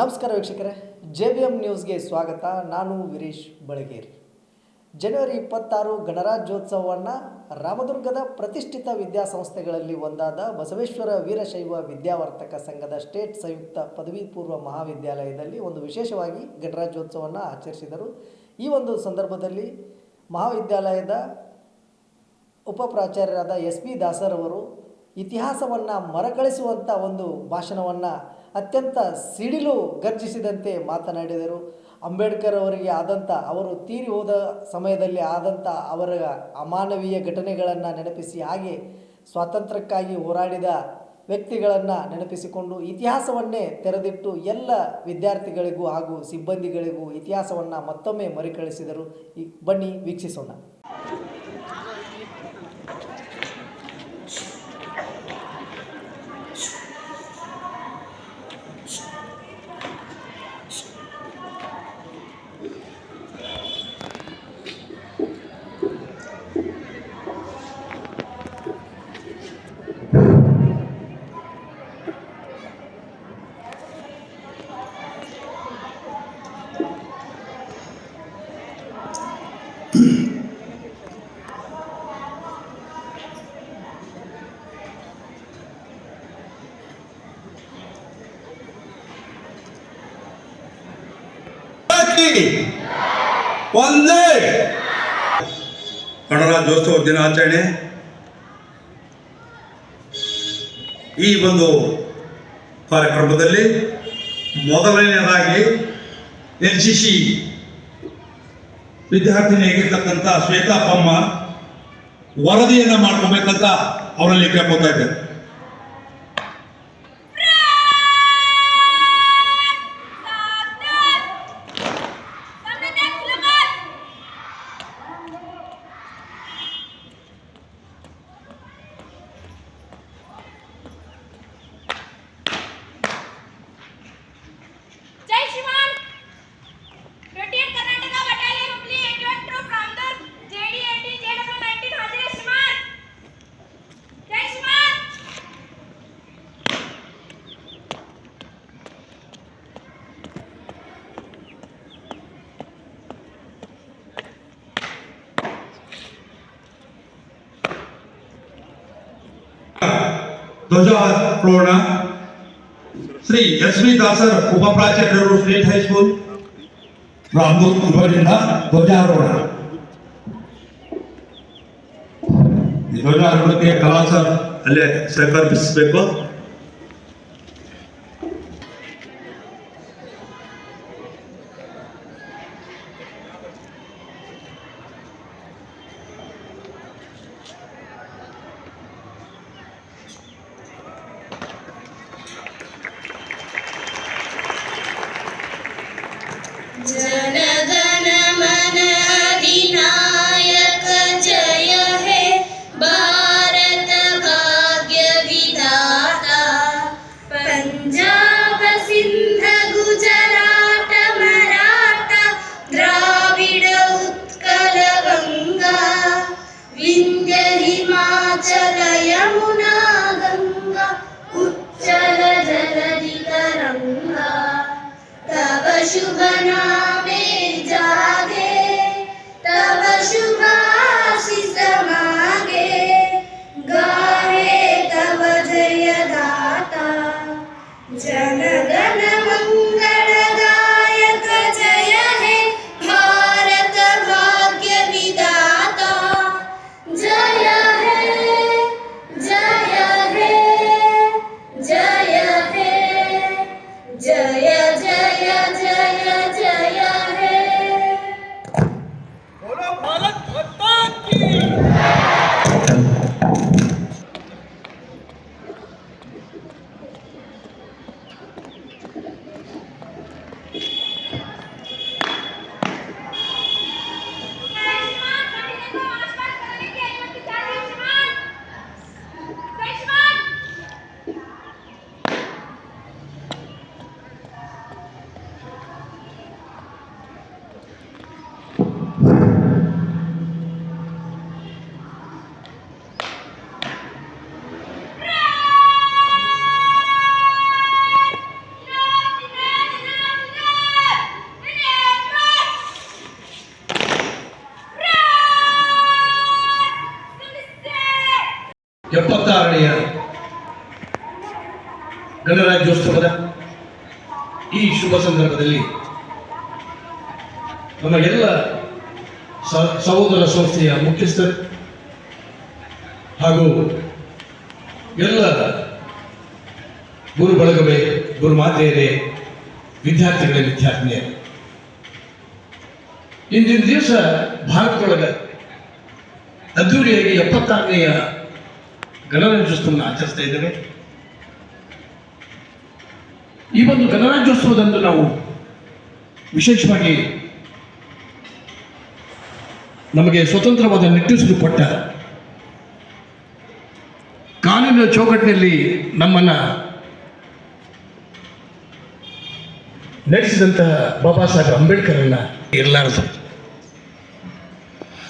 ನಮಸ್ಕಾರ ವೀಕ್ಷಕರೇ, J V M ನ್ಯೂಸ್ಗೆ ಸ್ವಾಗತ. ನಾನು ವೀರೇಶ್ ಬಳಗೇರಿ. ಜನವರಿ ಇಪ್ಪತ್ತಾರು ಗಣರಾಜ್ಯೋತ್ಸವವನ್ನು ರಾಮದುರ್ಗದ ಪ್ರತಿಷ್ಠಿತ ವಿದ್ಯಾಸಂಸ್ಥೆಗಳಲ್ಲಿ ಒಂದಾದ ಬಸವೇಶ್ವರ ವೀರಶೈವ ವಿದ್ಯಾವರ್ತಕ ಸಂಘದ ಸ್ಟೇಟ್ ಸಂಯುಕ್ತ ಪದವಿ ಪೂರ್ವ ಮಹಾವಿದ್ಯಾಲಯದಲ್ಲಿ ಒಂದು ವಿಶೇಷವಾಗಿ ಗಣರಾಜ್ಯೋತ್ಸವವನ್ನು ಆಚರಿಸಿದರು. ಈ ಒಂದು ಸಂದರ್ಭದಲ್ಲಿ ಮಹಾವಿದ್ಯಾಲಯದ ಉಪ ಪ್ರಾಚಾರ್ಯರಾದ ಎಸ್ ಪಿ ದಾಸರವರು ಇತಿಹಾಸವನ್ನು ಮರಕಳಿಸುವಂಥ ಒಂದು ಭಾಷಣವನ್ನು ಅತ್ಯಂತ ಸಿಡಿಲು ಗರ್ಜಿಸಿದಂತೆ ಮಾತನಾಡಿದರು. ಅಂಬೇಡ್ಕರ್ ಅವರಿಗೆ ಆದಂಥ ಅವರು ತೀರಿ ಹೋದ ಸಮಯದಲ್ಲಿ ಆದಂಥ ಅವರ ಅಮಾನವೀಯ ಘಟನೆಗಳನ್ನು ನೆನಪಿಸಿ, ಹಾಗೆ ಸ್ವಾತಂತ್ರ್ಯಕ್ಕಾಗಿ ಹೋರಾಡಿದ ವ್ಯಕ್ತಿಗಳನ್ನು ನೆನಪಿಸಿಕೊಂಡು ಇತಿಹಾಸವನ್ನೇ ತೆರೆದಿಟ್ಟು ಎಲ್ಲ ವಿದ್ಯಾರ್ಥಿಗಳಿಗೂ ಹಾಗೂ ಸಿಬ್ಬಂದಿಗಳಿಗೂ ಇತಿಹಾಸವನ್ನು ಮತ್ತೊಮ್ಮೆ ಮರುಕಳಿಸಿದರು. ಈ ಬನ್ನಿ ವೀಕ್ಷಿಸೋಣ. ಒಂದೇ ಗಣರಾಜ್ಯೋತ್ಸವ ದಿನಾಚರಣೆ ಈ ಒಂದು ಕಾರ್ಯಕ್ರಮದಲ್ಲಿ ಮೊದಲನೆಯದಾಗಿ ಎನ್ ಸಿ ಸಿ ವಿದ್ಯಾರ್ಥಿನಿಯಾಗಿರ್ತಕ್ಕಂಥ ಶ್ವೇತಾ ಪಮ್ಮ ವರದಿಯನ್ನು ಮಾಡ್ಕೋಬೇಕಂತ ಅವರಲ್ಲಿ ಕೇಳ್ಕೊತಾ ಇದ್ದೇನೆ ಧ್ವಜಾರೋಹಣ ಶ್ರೀ ಎಸ್ ವಿ ದಾಸರ್ ಉಪಪ್ರಾಚಾರ್ಯರು ಸ್ಟೇಟ್ ಹೈಸ್ಕೂಲ್ ರಾಮದೂತ್ ಅವರಿಂದ ಧ್ವಜಾರೋಹಣ ಈ ಧ್ವಜಾರೋಹಣಕ್ಕೆ ಕಲಾ ಸರ್ ಅಲ್ಲೇ ಸಹಕರಿಸಬೇಕು ಸಹೋದರ ಸಂಸ್ಥೆಯ ಮುಖ್ಯಸ್ಥರು ಹಾಗೂ ಎಲ್ಲ ಗುರು ಬಳಗವೇ, ಗುರು ಮಾತೆಯರೇ, ವಿದ್ಯಾರ್ಥಿಗಳೇ, ವಿದ್ಯಾರ್ಥಿನಿಯರು. ಇಂದಿನ ದಿವಸ ಭಾರತದೊಳಗ ಅದ್ದೂರಿಯಾಗಿ ಎಪ್ಪತ್ತಾರನೆಯ ಗಣರಾಜ್ಯೋತ್ಸವವನ್ನು ಆಚರಿಸ್ತಾ ಇದ್ದೇವೆ. ಈ ಒಂದು ಗಣರಾಜ್ಯೋತ್ಸವದಂದು ನಾವು ವಿಶೇಷವಾಗಿ ನಮಗೆ ಸ್ವತಂತ್ರವಾದ ನಿಟ್ಟುಸಿರು ಕೊಟ್ಟ ಕಾನೂನಿನ ಚೌಕಟ್ಟಿನಲ್ಲಿ ನಮ್ಮನ್ನ ನಡೆಸಿದಂತಹ ಬಾಬಾ ಸಾಹೇಬ್ ಅಂಬೇಡ್ಕರನ್ನ ಇರಲಾರದು.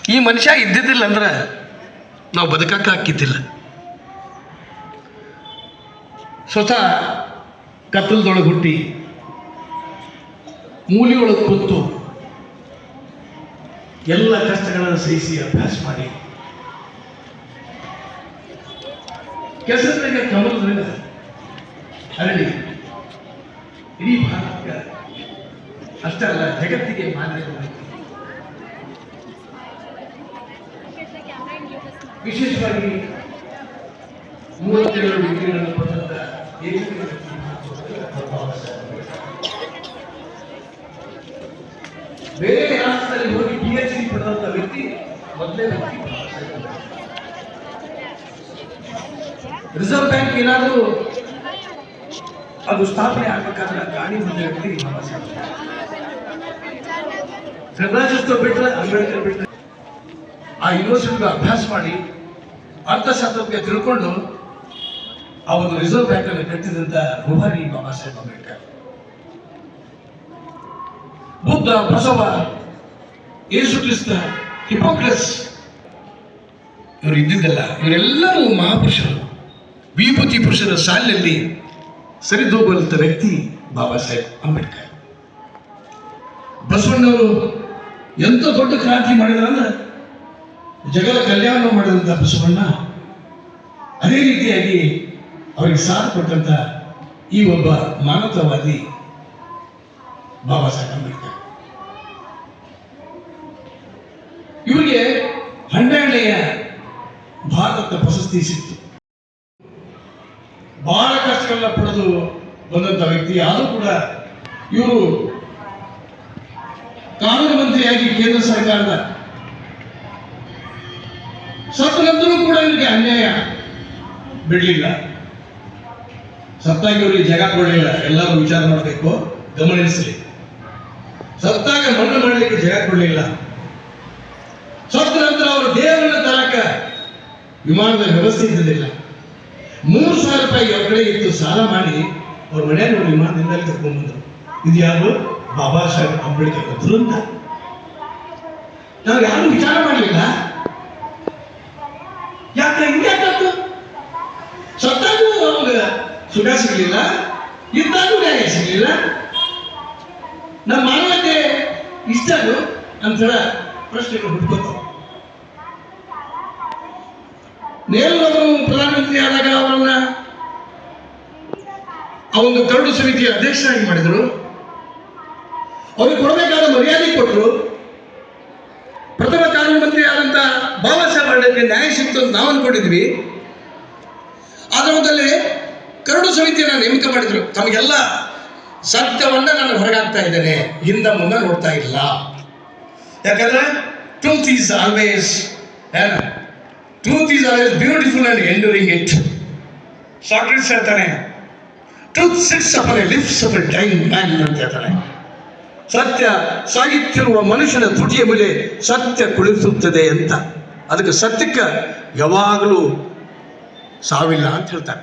ಈ ಮನುಷ್ಯ ಇದ್ದಿದ್ದಿಲ್ಲ ಅಂದ್ರೆ ನಾವು ಬದುಕಕ್ಕ ಹಾಕಿದ್ದಿಲ್ಲ ಸ್ವತಃ ಕತ್ತಲದೊಳಗೆ ಹುಟ್ಟಿ ಮೂಲಿಯೊಳಗೆ ಕೂತು ಎಲ್ಲ ಕಷ್ಟಗಳನ್ನು ಸಹಿಸಿ ಅಭ್ಯಾಸ ಮಾಡಿ. ಕೆಸರಿನಾಗ ಕಮಲದ ಅರಳಿ ಇಡೀ ಭಾರತಕ್ಕೆ ಅಷ್ಟೇ ಅಲ್ಲ, ಜಗತ್ತಿಗೆ ಮಾನ್ಯ ವಿಶೇಷವಾಗಿ ಮೂವತ್ತೆರಡು ಡಿಗ್ರಿಗಳನ್ನು ಪಡೆದಂತ ಬೇರೆ ರಾಷ್ಟ್ರದಲ್ಲಿ ಹೋಗಿ ಪಿ ಎಚ್ ಡಿ ಪಡೆದಂತ ವ್ಯಕ್ತಿ ರಿಸರ್ವ್ ಬ್ಯಾಂಕ್ ಏನಾದರೂ ಅದು ಸ್ಥಾಪನೆ ಆಗ್ಬೇಕಾದ್ರೆ ಗಾಡಿ ಮುಂದೆ ವ್ಯಕ್ತಿ. ಗಣರಾಜ್ಯೋತ್ಸವ ಬಿಟ್ಟರೆ ಅಂಬೇಡ್ಕರ್ ಬಿಟ್ಟರೆ ಆ ಯೂನಿವರ್ಸಿಟಿಗೆ ಅಭ್ಯಾಸ ಮಾಡಿ ಅರ್ಥಶಾಸ್ತ್ರಕ್ಕೆ ತಿಳ್ಕೊಂಡು ಆ ಒಂದು ರಿಸರ್ವ್ ಬ್ಯಾಂಕ್ ಅನ್ನು ಕಟ್ಟಿದಂತ ರುಹಾರಿ ಬಾಬಾ ಸಾಹೇಬ್ ಅಂಬೇಡ್ಕರ್. ಬುದ್ಧ, ಬಸವ, ಯೇಸು ಕ್ರಿಸ್ತ ಹಿಪೋಕ್ರಸ್. ಇವರು ಇದ್ದಿದ್ದಲ್ಲ, ಇವರೆಲ್ಲರೂ ಮಹಾಪುರುಷರು. ವಿಭೂತಿ ಪುರುಷರ ಸಾಲಿನಲ್ಲಿ ಸರಿದೂಗುವಂತ ವ್ಯಕ್ತಿ ಬಾಬಾ ಸಾಹೇಬ್ ಅಂಬೇಡ್ಕರ್. ಬಸವಣ್ಣವರು ಎಂತ ದೊಡ್ಡ ಕ್ರಾಂತಿ ಮಾಡಿದ್ರಂದ್ರೆ ಜಗಳ ಕಲ್ಯಾಣ ಮಾಡಿದಂಥ ಬಸವಣ್ಣ ಅದೇ ರೀತಿಯಾಗಿ ಅವರಿಗೆ ಸಾಥ್ ಕೊಟ್ಟಂತ ಈ ಒಬ್ಬ ಮಾನವತಾವಾದಿ ಬಾಬಾ ಸಾಹೇಬ್ ಅಂಬೇಡ್ಕರ್ ಇವರಿಗೆ ಹನ್ನೆರಡನೆಯ ಭಾರತ ಸಿಕ್ತು. ಬಹಳ ಕಷ್ಟಗಳನ್ನ ಪಡೆದು ಬಂದಂತ ವ್ಯಕ್ತಿ ಆದರೂ ಕೂಡ ಇವರು ಕಾನೂನು ಮಂತ್ರಿಯಾಗಿ ಕೇಂದ್ರ ಸರ್ಕಾರದ ಸತ್ತ ಕೂಡ ಇವರಿಗೆ ಅನ್ಯಾಯ ಬಿಡಲಿಲ್ಲ. ಸತ್ತಾಗಿ ಅವರಿಗೆ ಜಾಗ ಕೊಡಲಿಲ್ಲ. ಎಲ್ಲರೂ ವಿಚಾರ ಮಾಡಬೇಕು ಗಮನಿಸಲಿ ಸತ್ತಾಗ ಮಣ್ಣು ಮಾಡಲಿಕ್ಕೆ ಜಾಗ ಕೊಡಲಿಲ್ಲ ಸತ್ತ ನಂತರ ಅವರು ದೇಹವನ್ನು ತರಕ ವಿಮಾನದ ವ್ಯವಸ್ಥೆ ಇದ್ದಿದ್ದಿಲ್ಲ ಮೂರು ಸಾವಿರ ರೂಪಾಯಿ ಕಡೆ ಇತ್ತು ಸಾಲ ಮಾಡಿ ಅವ್ರ ಮನೆಯಲ್ಲಿ ಒಂದು ವಿಮಾನದಿಂದ ಕರ್ಕೊಂಡ್ಬಂದ್ರು ಇದು ಯಾರು? ಬಾಬಾ ಸಾಹೇಬ್ ಅಂಬೇಡ್ಕರ್ ದುರಂತ ನಾವು ಯಾರು ವಿಚಾರ ಮಾಡಲಿಲ್ಲ. ಯಾಕೆ ಹಿಂಗ್ಯಾಕಾಯ್ತು ಸತ್ತಾಗೂ ಅವ್ರಿಗೆ ಸುಖ ಸಿಗಲಿಲ್ಲ, ಇದ್ದಾಗೂ ನ್ಯಾಯ ಸಿಗಲಿಲ್ಲ. ನಮ್ಮ ಮಾನವತೆ ಇಷ್ಟದು ಅಂತ ಪ್ರಶ್ನೆಗಳು ಹುಡ್ಕೋತಾವ. ನೆಹರು ಅವರು ಪ್ರಧಾನಮಂತ್ರಿ ಆದಾಗ ಅವರನ್ನ ಆ ಒಂದು ಕರಡು ಸಮಿತಿಯ ಅಧ್ಯಕ್ಷರಾಗಿ ಮಾಡಿದರು. ಅವ್ರಿಗೆ ಕೊಡಬೇಕಾದ ಮರ್ಯಾದೆ ಕೊಟ್ಟರು ಪ್ರಥಮ ಕಾನೂನು ಮಂತ್ರಿ ಆದಂತ ಬಾಬಾ ಸಾಹೇಬ್ ಅಂಬೇಡ್ಕರ್ ನ್ಯಾಯ ಸಿಕ್ತು ಅಂತ ನಾವು ಅನ್ಕೊಂಡಿದ್ವಿ. ಆದ್ರೆ ಒಂದಲ್ಲಿ ಕರಡು ಸಮಿತಿಯನ್ನ ನೇಮಕ ಮಾಡಿದ್ರು. ತಮಗೆಲ್ಲ ಸತ್ಯವನ್ನ ನಾನು ಹೊರಗಾಗ್ತಾ ಇದ್ದೇನೆ. ಹಿಂದ ಮುಂದೆ ನೋಡ್ತಾ ಇಲ್ಲ. ಯಾಕಂದ್ರೆ ಟ್ರೂತ್ ಈಸ್ ಆಲ್ವೇಸ್ ಏನ? Truth is always beautiful and enduring it Socrates ಹೇಳ್ತಾನೆ truth sits upon a lips of a dying man ಅಂತ ಹೇಳ್ತಾನೆ. ಸತ್ಯ ಸಾಯುತ್ತಿರುವ ಮನುಷ್ಯನ ತುಟಿಯ ಮೇಲೆ ಸತ್ಯ ಕುಳಿಸುತ್ತದೆ ಅಂತ. ಅದಕ್ಕೆ ಸತ್ಯಕ್ಕೆ ಯಾವಾಗಲೂ ಸಾವಿಲ್ಲ ಅಂತ ಹೇಳ್ತಾರೆ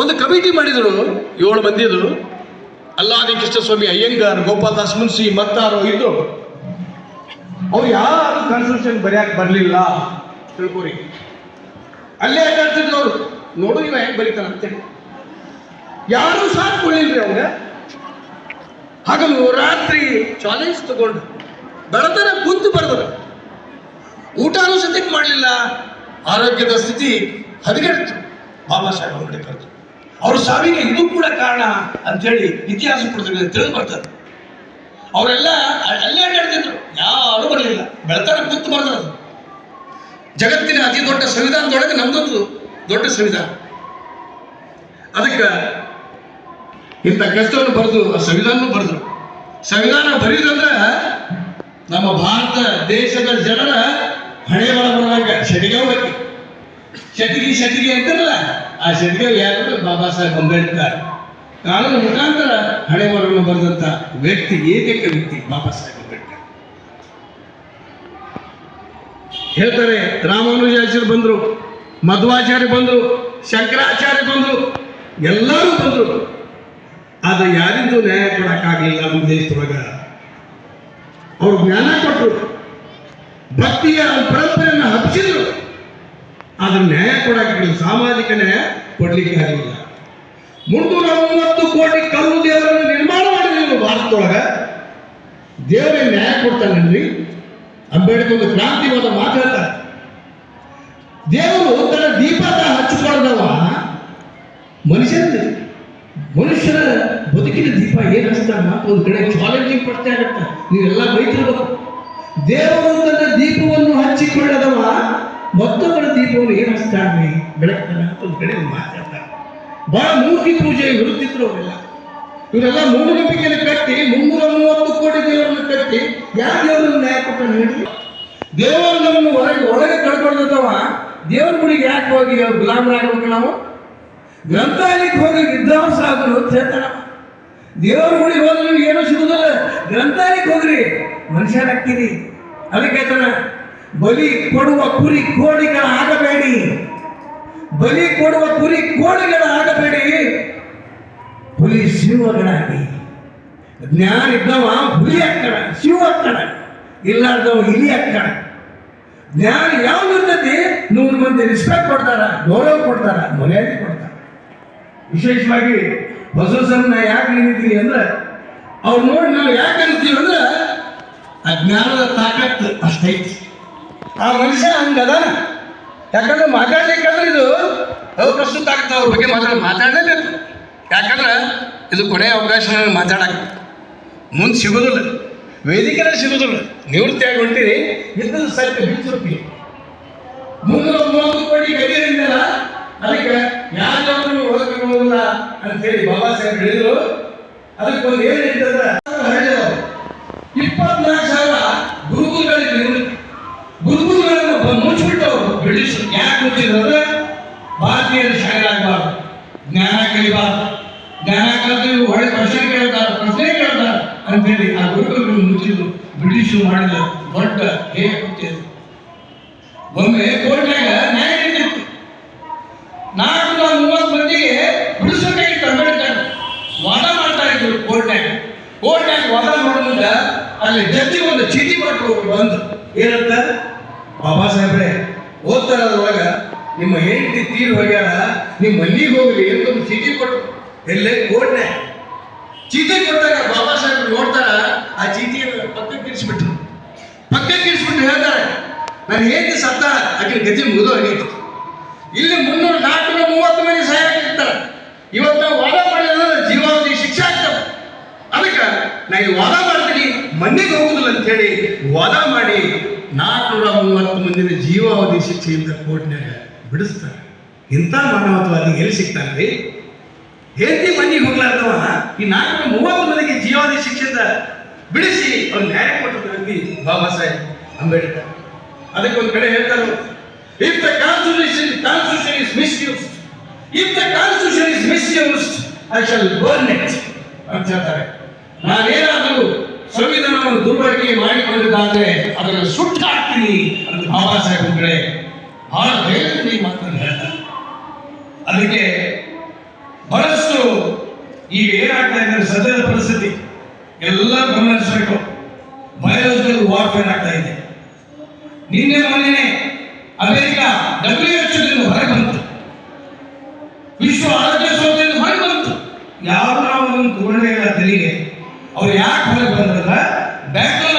ಒಂದು ಕಮಿಟಿ ಮಾಡಿದರು, ಏಳು ಮಂದಿದು ಅಲ್ಲಾದಿ ಕೃಷ್ಣಸ್ವಾಮಿ, ಅಯ್ಯಂಗಾರ್, ಗೋಪಾಲದಾಸ್ ಮುನ್ಸಿ, ಮತ್ತಾರು ಇದ್ದು ಅವ್ರು ಯಾರು ಕಾನ್ಸ್ಟಿಟ್ಯೂಷನ್ ಬರೆಯಕ್ಕೆ ಬರಲಿಲ್ಲ. ತಿಳ್ಕೊರಿ. ಅಲ್ಲೇ ಅಡ್ಡಾಡ್ತಿದ್ರು ನೋಡು ನೋಡು ಇವ ಹೆಂಗೆ ಬರೀತಾನ ಅಂತೇಳಿ ಯಾರು ಸಾಥ್ ಕೊಡ್ಲಿಲ್ರಿ ಹಗಲು ರಾತ್ರಿ ಚಾಲೆಂಜ್ ತಗೊಂಡು ಬೆಳತನ ಕುಂತು ಬರೆದರು ಊಟನೂ ಸದ್ಯಕ್ಕೆ ಮಾಡಲಿಲ್ಲ. ಆರೋಗ್ಯದ ಸ್ಥಿತಿ ಹದಗೆಡ್ತು. ಬಾಬಾ ಸಾಹೇಬ್ ಅಂಬೇಡ್ಕರ್ ಅವ್ರ ಸಾವಿಗೆ ಇದು ಕೂಡ ಕಾರಣ ಅಂತೇಳಿ ಇತಿಹಾಸ ಕೊಡ್ತೀವಿ ತಿಳಿದು ಬರ್ತಾರೆ. ಅವರೆಲ್ಲ ಅಲ್ಲೇ ಅಡ್ಡಾಡ್ತಿದ್ರು. ಯಾರು ಬರಲಿಲ್ಲ. ಬೆಳತನ ಕುಂತು ಬರೆದ್ರು ಜಗತ್ತಿನ ಅತಿ ದೊಡ್ಡ ಸಂವಿಧಾನದೊಳಗೆ ನಮ್ದೊಂದು ದೊಡ್ಡ ಸಂವಿಧಾನ. ಅದಕ್ಕೆ ಇಂಥ ಕಷ್ಟವನ್ನು ಬರೆದು, ಆ ಸಂವಿಧಾನ ಬರೆದ್ರು. ಸಂವಿಧಾನ ಬರೀದಂದ್ರೆ ನಮ್ಮ ಭಾರತ ದೇಶದ ಜನರ ಹಣೆ ಒಳ ಬರುವಾಗ ಶಟಿಗೆ ಹೋಗಿ ಶಟಿಗೆ ಶಟಿಗೆ ಅಂತಾರಲ್ಲ ಆ ಶಟಿಗೆ ಯಾರು ಬಾಬಾ ಸಾಹೇಬ್ ಅಂಬೇಡ್ಕರ್. ಕಾನೂನು ಮುಖಾಂತರ ಹಣೆ ಬರೆದಂತ ವ್ಯಕ್ತಿ, ಏಕೈಕ ವ್ಯಕ್ತಿ ಬಾಬಾ ಸಾಹೇಬ್ ಹೇಳ್ತಾರೆ ರಾಮಾನುಜಾಚಾರ್ಯ ಬಂದರು ಮಧ್ವಾಚಾರ್ಯ ಬಂದರು ಶಂಕರಾಚಾರ್ಯ ಬಂದರು, ಎಲ್ಲರೂ ಬಂದರು. ಆದರೆ ಯಾರಿಂದೂ ನ್ಯಾಯ ಕೊಡೋಕ್ಕಾಗಲಿಲ್ಲ ನಮ್ಮ ದೇಶದೊಳಗ. ಅವ್ರು ಜ್ಞಾನ ಕೊಟ್ಟರು ಭಕ್ತಿಯ ಪರಂಪರೆಯನ್ನು ಹಬ್ಬಿಸಿದ್ರು ಆದ್ರೆ ನ್ಯಾಯ ಕೊಡೋಕ್ಕಾಗಲಿಲ್ಲ, ಸಾಮಾಜಿಕ ನ್ಯಾಯ ಕೊಡ್ಲಿಕ್ಕೆ ಆಗಲಿಲ್ಲ. ಮುನ್ನೂರ ಮೂವತ್ತು ಕೋಟಿ ಕಲ್ಲು ದೇವರನ್ನು ನಿರ್ಮಾಣ ಮಾಡಿದ್ರು ಭಾರತದೊಳಗ. ದೇವರೇ ನ್ಯಾಯ ಕೊಡ್ತಾನೆ ಅಂಬೇಡ್ಕರ್ ಒಂದು ಕ್ರಾಂತಿವಾದ ದೇವರು ತನ್ನ ದೀಪದ ಹಚ್ಚಿಕೊಳ್ಳದವ ಮನುಷ್ಯನ ಮನುಷ್ಯರ ಬದುಕಿನ ದೀಪ ಏನು ಹಚ್ತಾನ ಒಂದು ಕಡೆ ಚಾಲೆಂಜಿಂಗ್ ಪಡ್ತಾ ಆಗತ್ತ. ನೀವೆಲ್ಲ ಬೈತಿರ್ಬೇಕು ದೇವರು ತನ್ನ ದೀಪವನ್ನು ಹಚ್ಚಿಕೊಳ್ಳದವ. ಮತ್ತೊಬ್ಬರ ದೀಪವನ್ನು ಏನು ಹಚ್ತಾನೆ ಬೆಳಗ್ತಾನೆ ಅಂತ ಒಂದು ಕಡೆ ಮಾತಾಡ್ತಾರೆ. ಬಹಳ ಮೂರ್ತಿ ಪೂಜೆ ಇರುತ್ತಿದ್ರು ಅವರೆಲ್ಲ. ಇವರೆಲ್ಲ ಮೂಢನಂಬಿಕೆಯನ್ನು ಕಟ್ಟಿ ಮುನ್ನೂರ ಮೂವತ್ತು ಕೋಟಿ ದೇವರನ್ನು ಕಟ್ಟಿ ಯಾವ ದೇವರನ್ನು ನ್ಯಾಯ ಕೊಟ್ಟ ಹೇಳಿ ದೇವರು ನಮ್ಮನ್ನು ಹೊರಗೆ ಒಳಗೆ ಕಳ್ಕೊಳ್ದವ ದೇವರ ಗುಡಿಗೆ ಯಾಕೆ ಹೋಗಿ ಗುಲಾಮರಾಗಬೇಕು ನಾವು? ಗ್ರಂಥಾಲಯಕ್ಕೆ ಹೋಗಿ ವಿದ್ವಾಂಸ ಆದ್ರು ಅಂತ ಹೇಳ್ತಾನ ದೇವರ ಗುಡಿಗೆ ಹೋದ್ರೆ ನಿಮ್ಗೆ ಏನೂ ಸಿಗುದಿಲ್ಲ. ಗ್ರಂಥಾಲಯಕ್ಕೆ ಹೋಗ್ರಿ. ಮನುಷ್ಯರಾಗ್ತೀರಿ ಅದಕ್ಕೆ ಬಲಿ ಕೊಡುವ ಕುರಿ ಕೋಳಿಗಳ ಆಗಬೇಡಿ. ಬಲಿ ಕೊಡುವ ಕುರಿ ಕೋಳಿಗಳ ಆಗಬೇಡಿ. ಹುಲಿ ಶಿವಗಳಾಗಿ ಜ್ಞಾನ ಇದ್ದವ ಹುಲಿ ಅಕ್ಕಡ ಸಿಂಹ ಅಕ್ಕಡ ಇಲ್ಲಾರ್ದವ ಇಲಿ ಅಕ್ಕಡ ಜ್ಞಾನ ಯಾವ್ದು ಇರ್ತೈತಿ ನೂರು ಮಂದಿ ರಿಸ್ಪೆಕ್ಟ್ ಕೊಡ್ತಾರ, ಗೌರವ ಕೊಡ್ತಾರ, ಮರ್ಯಾದೆ ಕೊಡ್ತಾರ. ವಿಶೇಷವಾಗಿ ಬಸವಸನ್ನ ಯಾಕೆ ನಿಂತೀವಿ ಅಂದ್ರೆ, ಅವ್ರು ನೋಡಿ ನಾವು ಯಾಕೆ ಅಂತೀವಿ ಅಂದ್ರೆ, ಆ ಜ್ಞಾನದ ತಾಕತ್ತು ಅಷ್ಟೈತಿ. ಆ ಮನುಷ್ಯ ಹಂಗದ ಯಾಕಂದ್ರೆ ಮಾತಾಡ್ಲಿಕ್ಕಂದ್ರೆ ಇದು ಪ್ರಸ್ತುತ ಆಗ್ತದೆ ಅವ್ರ ಬಗ್ಗೆ ಮಾತಾಡ ಮಾತಾಡಲೇಬೇಕು. ಯಾಕಂದ್ರೆ ಇದು ಕೊನೆಯ ಅವಕಾಶ ಮಾತಾಡಕ್ಕೆ ಮುಂದೆ ಸಿಗೋದಿಲ್ಲ. ವೇದಿಕೆನೇ ಸಿಗೋದಿಲ್ಲ ನಿವೃತ್ತಿಯಾಗಿ ಹೊಂಟಿರಿ. ಇದ್ದದ್ದು ಸತ್ಯ ಬಿಡಿಸ್ಬೇಕು ಮುಂದೆ ಮೂವತ್ತು ಕೋಟಿ ಗಡಿಯರಿಂದಲ್ಲ ಅದಕ್ಕೆ ಯಾರು ಹೋಗಕ್ಕಾಗೋದಿಲ್ಲ ಅಂತೇಳಿ ಬಾಬಾ ಸಾಹೇಬ್ ಹೇಳಿದ್ರು. ಅದಕ್ಕೊಂದು ಏನು ಹೇಳ್ತಾರೆ ಇಪ್ಪತ್ನಾಲ್ಕು ಸಾವಿರ ಗುರುಗುರುಗಳಿಗೆ ನಿವೃತ್ತಿ. ಗುರುಗುರುಗಳನ್ನು ಮುಚ್ಚಿಬಿಟ್ಟು ಅವರು ಬ್ರಿಟಿಷ್ ಯಾಕೆ ಮುಚ್ಚಿದ್ರು ಭಾರತೀಯರು ಶಾಲೆ ಆಗಬಾರ್ದು ಜ್ಞಾನ ಕಲಿಬಾರ್ದು. ಜ್ಞಾನ ಕಲಿತು ಒಳ್ಳೆ ಪ್ರಶ್ನೆ ಕೇಳ್ತಾರೆ ಪ್ರಶ್ನೆ ಅಂತೇಳಿ ಆ ಗುರುಕುಲಗಳನ್ನು ಮುಚ್ಚಿದ್ರು ಬ್ರಿಟಿಷರು ಮಾಡಿದ ದೊಡ್ಡ ಹೇ ಕೂತಿದ್ರು ಒಮ್ಮೆ ಕೋರ್ಟ್ನಾಗ ನ್ಯಾಯ ನಡೀತಿತ್ತು ನಾಲ್ಕು ಮೂವತ್ತು ಮಂದಿಗೆ ಬಿಡಿಸಬೇಕಾಗಿತ್ತು ಅಂಬೇಡ್ಕರ್ ವಾದ ಮಾಡ್ತಾ ಇದ್ರು ಕೋರ್ಟ್ನಾಗ. ಕೋರ್ಟ್ನಾಗ ವಾದ ಮಾಡೋ ಮುಂದೆ ಅಲ್ಲಿ ಜಡ್ಜಿ ಒಂದು ಚೀಟಿ ಕೊಟ್ಟರು ಬಂದು. ಏನಂತ? ಬಾಬಾ ಸಾಹೇಬ್ರೆ ಓದ್ತಾರ ಅದ್ರೊಳಗ ನಿಮ್ಮ ಹೆಂಡತಿ ತೀರ್ ಹೋಗ್ಯಾರ ನಿಮ್ಮ ಮನೆಗೆ ಅಂತ ಒಂದು ಚೀಟಿ ಕೊಟ್ಟು ಎಲ್ಲೇ? ಕೋರ್ಟ್ನಾಗ. ಚೀಟಿ ಕೊಟ್ಟಾಗ ಸಾಹೇಬ್ ನೋಡ್ತಾರ, ಆ ಚೀಟಿ ಪಕ್ಕಕ್ಕೆ ಇರಿಸ್ಬಿಟ್ರು. ಪಕ್ಕಕ್ಕೆ ಇರಿಸ್ಬಿಟ್ಟು ಹೇಳ್ತಾರೆ, ನಾನು ಹೇಗೆ ಸತ್ತ? ಆಕಿನ ಗತಿ ಮುಗಿದು ಆಗೈತಿ ಇಲ್ಲಿ ಮುನ್ನೂರ ನಾಲ್ಕುನೂರ ಮೂವತ್ತು ಮಂದಿ ಸಹಾಯಕಿರ್ತಾರೆ ಇವತ್ತು ನಾವು ವಾದ ಮಾಡಿದ್ರೆ ಜೀವಾವಧಿ ಶಿಕ್ಷೆ ಆಗ್ತವೆ ಅದಕ್ಕೆ ನಾ ವಾದ ಮಾಡ್ತೀನಿ ಮನೆಗೆ ಹೋಗುದಿಲ್ಲ ಅಂತ ಹೇಳಿ ವಾದ ಮಾಡಿ ನಾಲ್ಕುನೂರ ಮೂವತ್ತು ಮಂದಿನ ಜೀವಾವಧಿ ಶಿಕ್ಷೆಯಿಂದ ಕೋರ್ಟ್ನಾಗ ಬಿಡಿಸ್ತಾರೆ. ಇಂಥ ಮಾನವತ್ವಾದಿ ಎಲ್ಲಿ ಸಿಗ್ತಾನ್ರಿ ಹೇಳ್ತಿ ಮನೆಗೆ ಹೋಗ್ಲಾರ್ದವ ಈ ನಾಲ್ಕು ಮೂವತ್ತು ಮಂದಿಗೆ ಜೀವಾವಧಿ ಶಿಕ್ಷೆಯಿಂದ ಬಿಡಿಸಿ ಅವ್ರು ನ್ಯಾಯ ಕೊಟ್ಟಂತ ವ್ಯಕ್ತಿ ಬಾಬಾ ಸಾಹೇಬ್ ಅಂಬೇಡ್ಕರ್. ಅದಕ್ಕೆ ಒಂದು ಕಡೆ ಹೇಳ್ತಾರೆ if the constitution constitution is misused if the constitution is misused I shall burn it ಅಂತ ಹೇಳ್ತಾರೆ. ನಾನೇನಾದರೂ ಸಂವಿಧಾನವನ್ನು ದುರ್ಬಳಕೆ ಮಾಡಿಕೊಂಡಿದ್ದಾದ್ರೆ ಅದನ್ನು ಸುಟ್ಟು ಹಾಕ್ತೀನಿ ಅಂತ ಬಾಬಾ ಸಾಹೇಬ್ ಕಡೆ ಬಹಳ ಧೈರ್ಯದಲ್ಲಿ ಮಾತನ್ನು ಹೇಳ್ತಾರೆ. ಅದಕ್ಕೆ ಬಹಳಷ್ಟು ಈಗ ಏನಾಗ್ತಾ ಇದೆ ಅಂದ್ರೆ ಸದ್ಯದ ಪರಿಸ್ಥಿತಿ. ಎಲ್ಲ ಗಮನಿಸಬೇಕು. ಬಯೋಲಜಿಕಲ್ ವಾರ್ಫೇರ್ ಆಗ್ತಾ ಇದೆ. ನಿನ್ನೆ ಮೊನ್ನೆ ಅಮೆರಿಕ ಡಬ್ಲ್ಯೂ ಹೊರಗೆ ಬಂತು. ವಿಶ್ವ ಆರೋಗ್ಯ ಸಂಸ್ಥೆಯಿಂದ ಹೊರಗೆ ಬಂತು. ಯಾರು ನಾವು ಅದನ್ನು ತಗೊಂಡೇ ಇಲ್ಲ ಅವ್ರು ಯಾಕೆ ಹೊರಗೆ ಬಂದ್ರಲ್ಲ ಬ್ಯಾಕ್ಟೋಲಾಜಿಕಲ್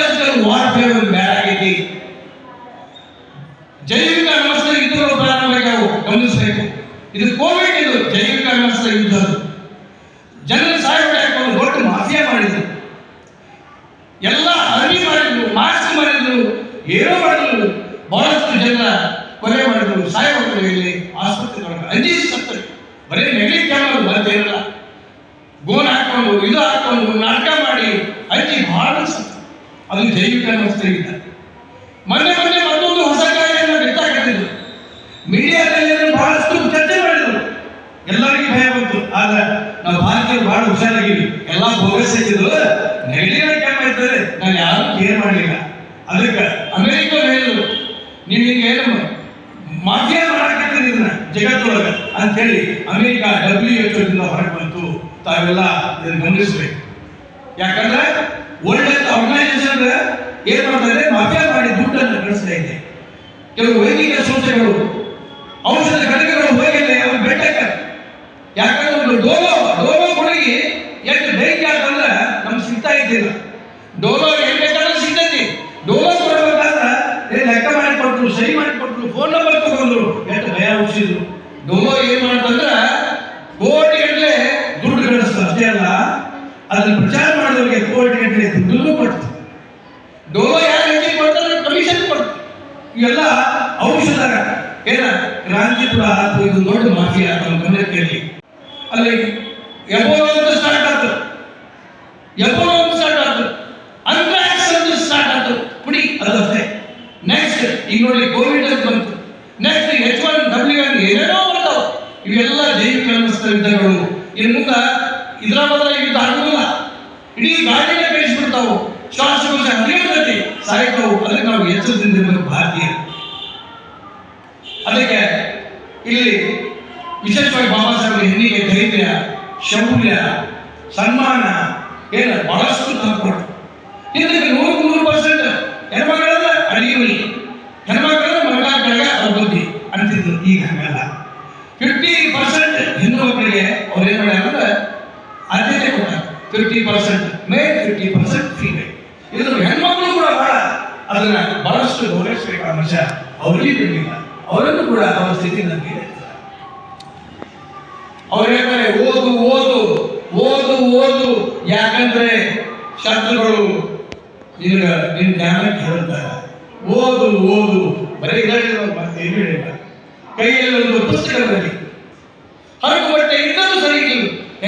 ಅದು ಜೈವಿಕ ವ್ಯವಸ್ಥೆ ಇಲ್ಲ. ಮನೆ ಮನೆ ಮತ್ತೊಂದು ಹೊಸ ಕಾಯಿಲೆಯನ್ನು ಗೊತ್ತಾಗುತ್ತಿದ್ದು ಮೀಡಿಯಾದಲ್ಲಿ ಬಹಳಷ್ಟು ಚರ್ಚೆ ಮಾಡಿದರು ಎಲ್ಲರಿಗೂ ಭಯ ಬಂತು. ಆದ್ರೆ ನಾವು ಭಾರತೀಯರು ಬಹಳ ಹುಷಾರಾಗಿದ್ವಿ ಎಲ್ಲ ಬೋಗಸ್ ಸಿಕ್ಕಿದ್ರು ನೆಗಡಿನ ಕ್ಯಾಂಪ್ ಇದ್ದಾರೆ ನಾನು ಯಾರು ಕೇರ್ ಮಾಡಲಿಲ್ಲ. ಅದಕ್ಕೆ ಅಮೆರಿಕ ಹೇಳಿದ್ರು ನೀವು ಹಿಂಗೆ ಏನು ಮಾಧ್ಯಮ ಮಾಡಕತ್ತೀರಿ ಇದನ್ನ ಜಗತ್ತೊಳಗೆ ಅಂತೇಳಿ ಅಮೆರಿಕ ಡಬ್ಲ್ಯೂ ಎಚ್ ಹೊರಗೆ ಬಂತು. ತಾವೆಲ್ಲ ಇದನ್ನು ಗಮನಿಸ್ಬೇಕು. ಯಾಕಂದ್ರೆ ಕೆಲವು ವೈದ್ಯಕೀಯ ಸಂಸ್ಥೆಗಳು ಔಷಧ ಘಟಕಗಳು 也不能。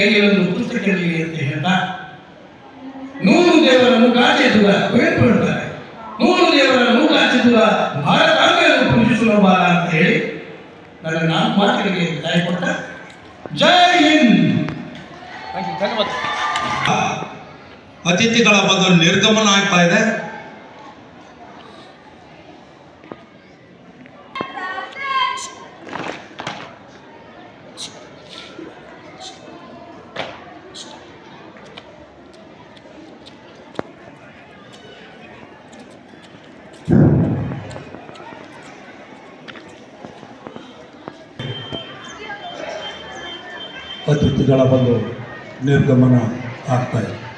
ಕೈಗೆ ಒಂದು ಪುಸ್ತಕದಲ್ಲಿ ಅಂತ ಹೇಳ್ತಾ ನೂರು ದೇವರನ್ನು ಕಾಚಿಸುವ ಕುವೆಂಪು ಹೇಳ್ತಾರೆ. ನೂರು ದೇವರನ್ನು ಕಾಚಿಸುವ ಭಾರತಾಂಗವನ್ನು ಪೂಜಿಸುವ ಬಾರ ಅಂತ ಹೇಳಿ ನನ್ನ ನಾಲ್ಕು ಮಾತುಗಳಿಗೆ ತಾಯಿ ಕೊಟ್ಟ ಜೈ ಹಿಂದ್! ಅತಿಥಿಗಳ ಬಗ್ಗೆ ನಿರ್ಗಮನ ಆಗ್ತಾ ಇದೆ. ಪರಿಸ್ಥಿತಿಗಳ ಒಂದು ನಿರ್ಗಮನ ಆಗ್ತಾ ಇದೆ.